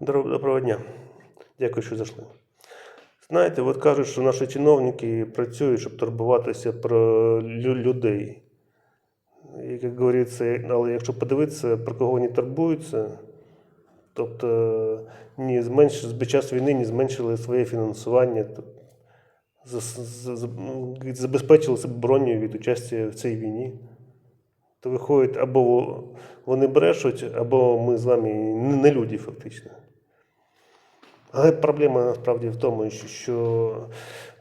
Доброго, дня. Дякую, що зайшли. Знаєте, от кажуть, що наші чиновники працюють, щоб турбуватися про людей. Як говориться, але якщо подивитися, про кого вони турбуються, тобто не зменш... під час війни не зменшили своє фінансування, тобто, ну, забезпечили себе броню від участі в цій війні. То виходить, або вони брешуть, або ми з вами не люди, фактично. Але проблема насправді в тому, що-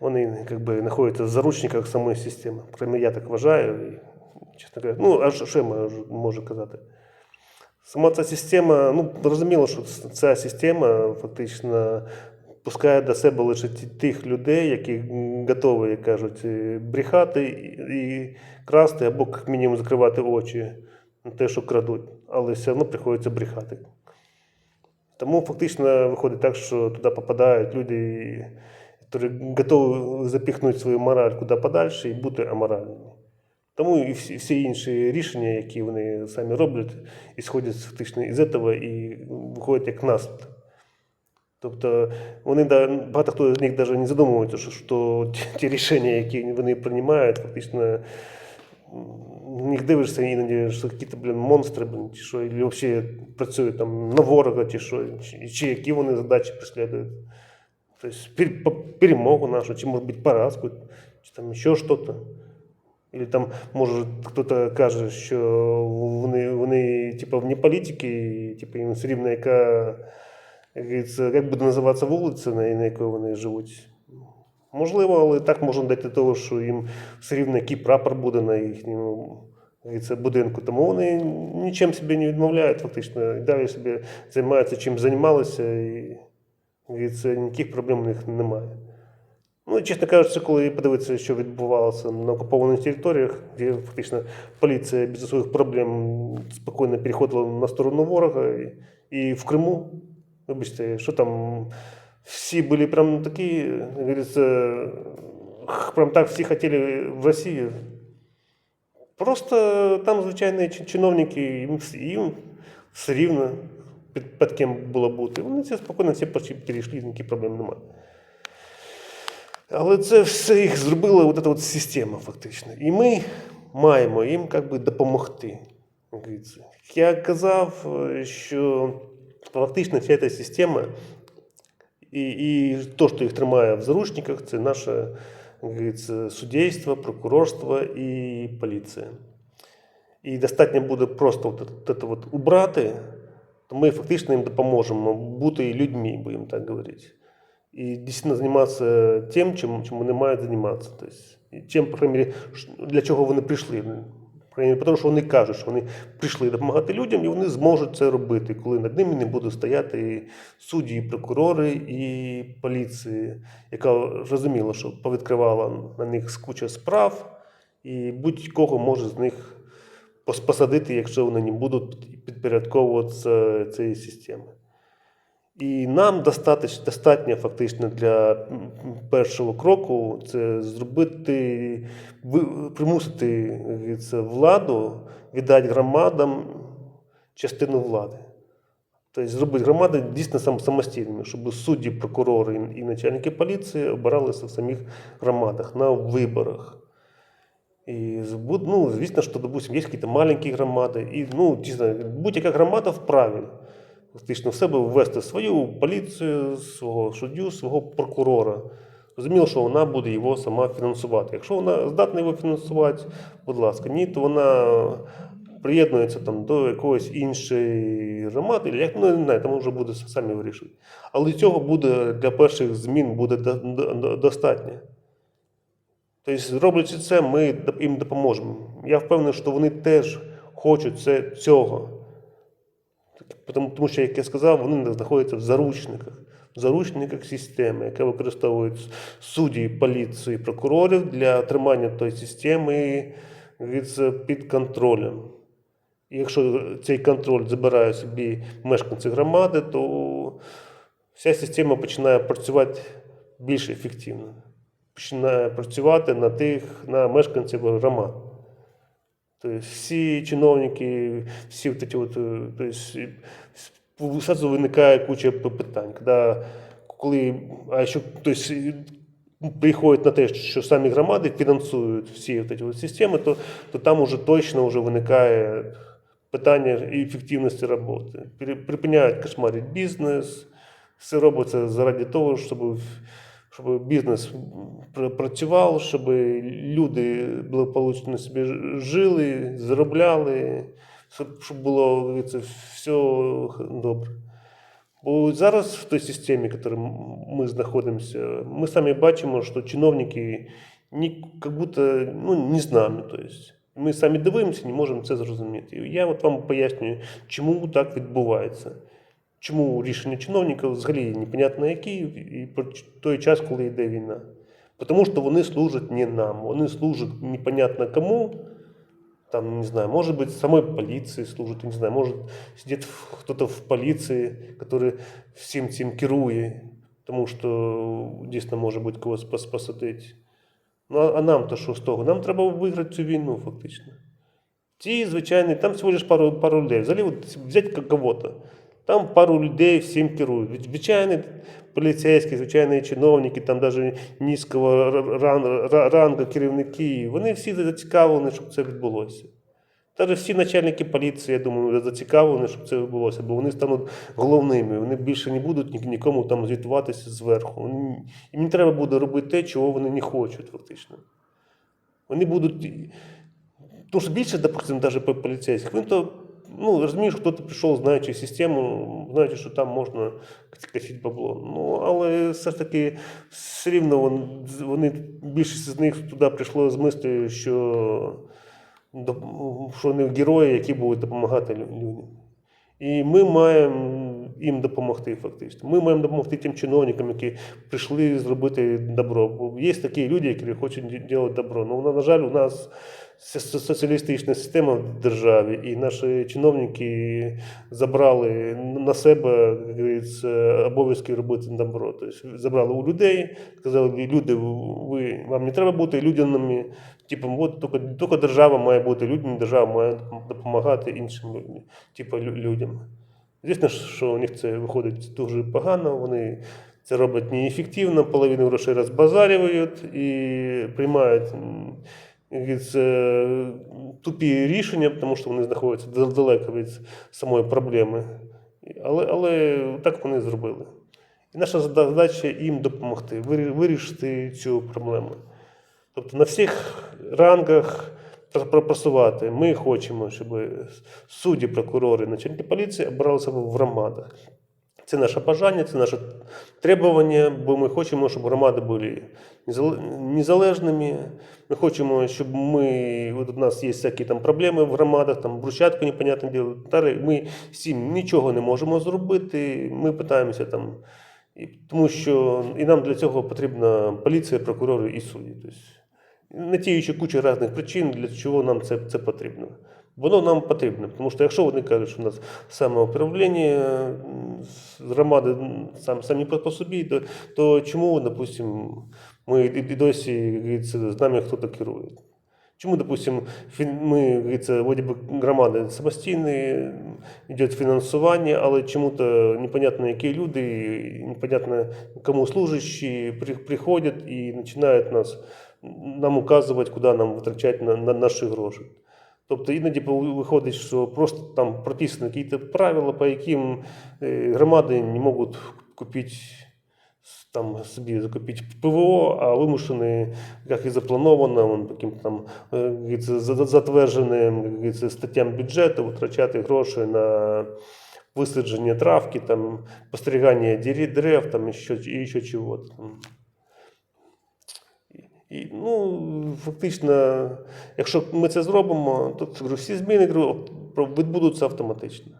вони якби, знаходяться в заручниках самої системи. Принаймні, я так вважаю. І, чесно кажучи, ну, а що я можу, можу казати? Сама ця система, ну, зрозуміло, що ця система фактично пускає до себе лише тих людей, які готові, як кажуть, е, брехати і, красти, або як мінімум закривати очі на те, що крадуть, але все одно приходиться брехати. Тому фактично виходить так, що туди попадають люди, які готові запіхнути свою мораль куди подальше і бути аморальними. Тому і всі інші рішення, які вони самі роблять, ісходять фактично із цього і виходять як наслідок. Тобто вони да- багато хто з них навіть не задумується, що, що ті, ті рішення, які вони приймають, фактично м, на них дивишся іноді, що якісь блін, монстри, блін, чи що, і взагалі працюють там на ворога, чи що, чи, чи які вони задачі преслідують. Тобто пер- по- перемогу нашу, чи може бути поразку, чи там ще щось. Или там, може, хтось каже, що вони, вони типу, вне політики, і типу, їм все рівно, яка, Як, як буде називатися вулиця, на, якій вони живуть. Можливо, але так можна дати того, що їм все рівно який прапор буде на їхньому говориться, будинку. Тому вони нічим собі не відмовляють, фактично, і далі собі займаються чим займалися, і говориться, ніяких проблем у них немає. Ну, чесно кажучи, коли подивитися, що відбувалося на окупованих територіях, де фактично поліція без своїх проблем спокійно переходила на сторону ворога, і, і в Криму, вибачте, що там всі були прям такі, як говориться, прям так всі хотіли в Росію. Просто там звичайні чиновники, їм, їм все рівно під, під ким було бути. Вони це спокійно всі перейшли, ніяких проблем немає. Але це все їх зробила от от система, фактично. І ми маємо їм як би, допомогти. Я казав, е, що фактично вся ця система і, і то, що їх тримає в заручниках, це наше говориться, судейство, прокурорство і поліція. І достатньо буде просто от, от, от убрати, то ми фактично їм допоможемо бути людьми, будемо так говорити. И действительно заниматься тем, чим, чим вони мають по крайней мере, для чого вони прийшли. Мере, тому що вони кажуть, що вони прийшли допомагати людям, і вони зможуть це робити, коли над ними не будуть стояти судді, і прокурори, і поліції, яка розуміла, що повідкривала на них куча справ, і будь-кого може з них посадити, якщо вони не будуть підпорядковуватися цієї системи. І нам достатньо, достатньо фактично для першого кроку це зробити, примусити як владу віддати громадам частину влади. Тобто зробити громади дійсно сам- самостійними, щоб судді, прокурори і начальники поліції обиралися в самих громадах на виборах. І ну, звісно, що, допустим, є якісь маленькі громади, і ну, дійсно, будь-яка громада вправі фактично в себе ввести свою поліцію, свого суддю, свого прокурора. Зрозуміло, що вона буде його сама фінансувати. Якщо вона здатна його фінансувати, будь ласка, ні, то вона приєднується там до якоїсь іншої громади, як ну, не знаю, там вже буде самі вирішувати. Але цього буде для перших змін буде до- до- до- достатньо. Тобто, роблячи це, ми їм допоможемо. Я впевнений, що вони теж хочуть це, цього. Тому, тому що, як я сказав, вони знаходяться в заручниках, в заручниках системи, яка використовують судді, поліцію і прокурорів для тримання тої системи від, під контролем. І якщо цей контроль забирає собі мешканці громади, то вся система починає працювати більш ефективно. Починає працювати на тих, на мешканців громад. Тобто всі чиновники, всі вот эти вот, э, то есть, сразу виникає куча питань. Когда, коли, а ще хтось приходить на те, що самі громади фінансують всі от ці от системи, то, то там уже точно вже виникає питання ефективності роботи. Припиняють кошмарити бізнес, все робиться заради того, щоб, щоб бізнес працював, щоб люди благополучно собі жили, заробляли, щоб, було говориться, все добре. Бо зараз в той системі, в якій ми знаходимося, ми самі бачимо, що чиновники ні, як будто ну, не з нами. То. Ми самі дивимося, не можемо це зрозуміти. Я от вам пояснюю, чому так відбувається. Чому рішення чиновників взагалі непонятно які, і про той час, коли йде війна. Тому що вони служать не нам, вони служать непонятно кому, там, не знаю, может быть, самой полиции служит, не знаю, может, сидит кто-то в полиции, который всім цим керує, тому що дійсно може бути когось пос- посадити. Ну, а а нам-то що з того? Нам треба виграти цю війну, фактично. Ті, звичайні, там всього лиш пару, пару людей. Взагалі, взяти кого-то. Там пару людей всім керують. Звич- Звичайні поліцейські, звичайні чиновники, там навіть низького рангу керівники, вони всі зацікавлені, щоб це відбулося. Навіть всі начальники поліції, я думаю, зацікавлені, щоб це відбулося, бо вони стануть головними. Вони більше не будуть нікому там звітуватися зверху. Вони, їм треба буде робити те, чого вони не хочуть, фактично. Вони будуть. Тому що більше, допустим, навіть по поліцейських, він то ну, розумієш, хто ти прийшов, знаючи систему, знаючи, що там можна качати бабло. Ну, але все ж таки, все рівно вон- вони, більшість з них туди прийшло з мислю, що, що вони герої, які будуть допомагати людям. І ми маємо їм допомогти фактично. Ми маємо допомогти тим чиновникам, які прийшли зробити добро. Бо є такі люди, які хочуть робити добро. Ну, на жаль, у нас соціалістична система в державі, і наші чиновники забрали на себе обов'язки робити добро. Тобто забрали у людей, сказали, люди, ви, вам не треба бути людяними. Типу, от тільки, тільки держава має бути людьми, держава має допомагати іншим людям, типу, людям. Звісно, що у них це виходить дуже погано, вони це роблять неефективно, половину грошей розбазарюють і приймають тупі рішення, тому що вони знаходяться далеко від самої проблеми. Але, але так вони зробили. І наша задача їм допомогти, вирішити цю проблему. Тобто на всіх рангах пр- пропрацювати. Ми хочемо, щоб судді, прокурори, начальники поліції обиралися в громадах. Це наше бажання, це наше требування, бо ми хочемо, щоб громади були незалежними. Ми хочемо, щоб ми, от у нас є всякі там проблеми в громадах, там брусчатку непонятне діло. Далі ми цим нічого не можемо зробити. Ми питаємося там. І, тому що і нам для цього потрібна поліція, прокурори і судді. Тобто, не ті ще куча різних причин, для чого нам це, це потрібно. Воно нам потрібно, тому що якщо вони кажуть, що у нас самоуправління громади м, сам, самі по собі, то, то чому, допустимо, ми і досі з нами хтось керує? Чому, допустим, фін- ми, як говориться, вроде громади самостійні, йде фінансування, але чому-то непонятно, які люди, непонятно кому служащі при- приходять і починають нас нам указувати, куди нам витрачати на, на наші гроші. Тобто іноді виходить, що просто там прописані якісь правила, по яким е, громади не можуть купити там собі закупити ПВО, а вимушені, як і заплановано, таким там е, затвердженим статтям бюджету витрачати гроші на висадження травки, там, постерігання дерев там, і що, і ще чого-то. там. І, ну, фактично, якщо ми це зробимо, то всі зміни відбудуться автоматично.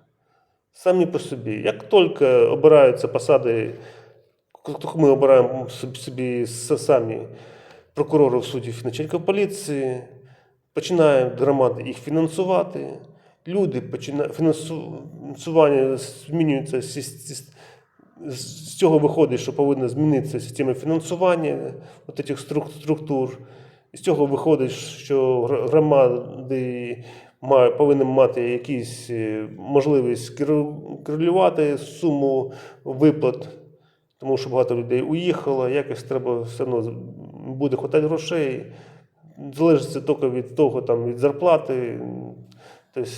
Самі по собі. Як тільки обираються посади, ми обираємо собі- самі прокурорів, суддів, начальників поліції, починають громади їх фінансувати, люди починають фінансування змінюється з цього виходить, що повинна змінитися система фінансування от цих структур. З цього виходить, що громади має, повинен мати якісь е, можливість керу- контролювати суму виплат, тому що багато людей уїхало, якось треба все одно буде хватати грошей. Залежить це тільки від того, там, від зарплати. Тобто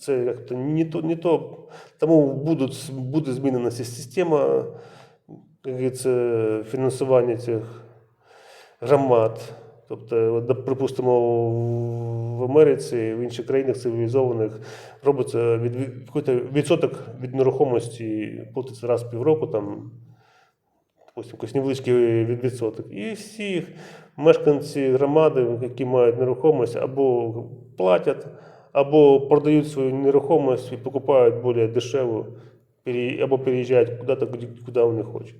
це як-то не то, не то. Тому будуть, буде змінена система як говориться, фінансування цих громад. Тобто, припустимо, в Америці, в інших країнах цивілізованих робиться від, відсоток від нерухомості платиться раз в півроку, там, якийсь невеличкий від- відсоток. І всі мешканці громади, які мають нерухомість, або платять, або продають свою нерухомість і покупають більш дешево, або переїжджають куди-то, куди, вони хочуть.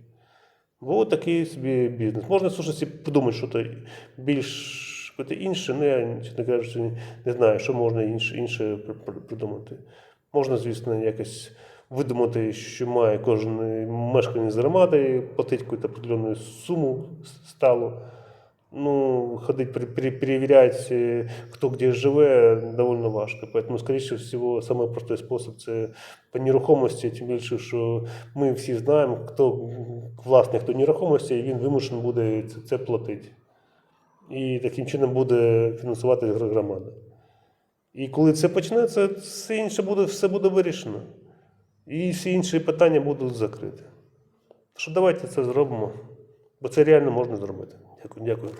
Бо такий собі бізнес. Можна слушати, подумати, що то більш якось інше, ну я, чесно кажучи, не знаю, що можна інше, інше при- при- придумати. Можна, звісно, якось видумати, що має кожен мешканець громади, платити якусь определенну суму сталу. Ну, ходить, пере- перевірять, хто де живе, довольно важко. Поэтому, скоріше всього, самий простий спосіб це по нерухомості, тим більше, що ми всі знаємо, хто власник хто нерухомості, і він вимушений буде це, платити. І таким чином буде фінансувати гр- громада. І коли це почнеться, все інше буде, все буде вирішено. І всі інші питання будуть закриті. Що давайте це зробимо, бо це реально можна зробити. Дякую. дякую.